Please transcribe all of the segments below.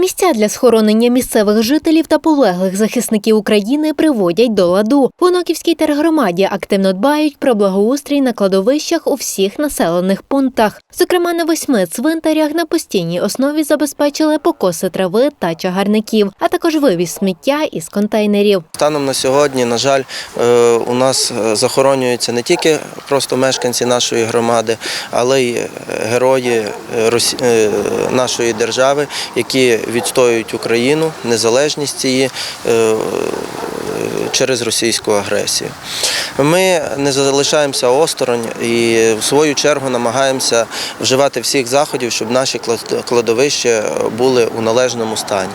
Місця для схоронення місцевих жителів та полеглих захисників України приводять до ладу. В Оноківській тергромаді активно дбають про благоустрій на кладовищах у всіх населених пунктах. Зокрема, на восьми цвинтарях на постійній основі забезпечили покоси трави та чагарників, а також вивіз сміття із контейнерів. Станом на сьогодні, на жаль, е, у нас е, захоронюються не тільки просто мешканці нашої громади, але й герої е, нашої держави, які відстоюють Україну, незалежність її е, через російську агресію. Ми не залишаємося осторонь і в свою чергу намагаємося вживати всіх заходів, щоб наші клад- кладовища були у належному стані.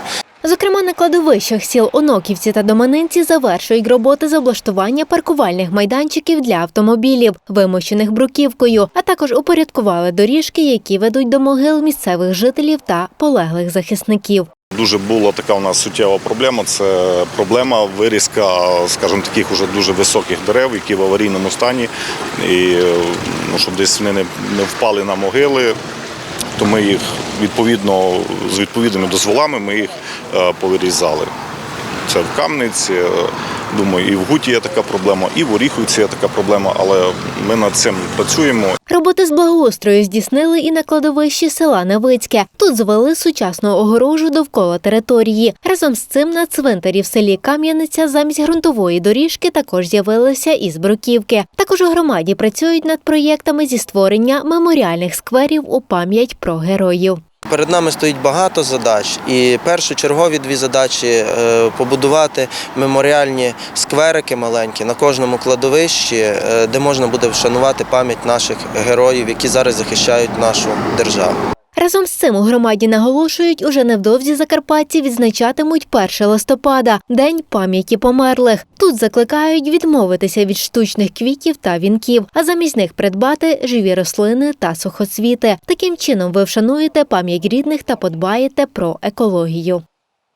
Зокрема, на кладовищах сіл Оноківці та Доманинці завершують роботи з облаштування паркувальних майданчиків для автомобілів, вимощених бруківкою, а також упорядкували доріжки, які ведуть до могил місцевих жителів та полеглих захисників. Дуже була така у нас суттєва проблема. Це проблема вирізка, скажімо, таких уже дуже високих дерев, які в аварійному стані, і ну, щоб десь вони не, впали на могили. То ми їх відповідно з відповідними дозволами ми їх е, повирізали. Це в Камниці, е, думаю, і в Гуті є така проблема, і в Оріховці є така проблема, але ми над цим працюємо. Роботи з благоустрою здійснили і на кладовищі села Невицьке. Тут звели сучасну огорожу довкола території. Разом з цим на цвинтарі в селі Кам'яниця замість ґрунтової доріжки також з'явилися із бруківки. Також у громаді працюють над проєктами зі створення меморіальних скверів у пам'ять про героїв. Перед нами стоїть багато задач, і першочергові дві задачі е, побудувати меморіальні скверики маленькі на кожному кладовищі, е, де можна буде вшанувати пам'ять наших героїв, які зараз захищають нашу державу. Разом з цим у громаді наголошують, уже невдовзі закарпатці відзначатимуть 1 листопада день пам'яті померлих. Тут закликають відмовитися від штучних квітів та вінків, а замість них придбати живі рослини та сухоцвіти. Таким чином ви вшануєте пам'ять рідних та подбаєте про екологію.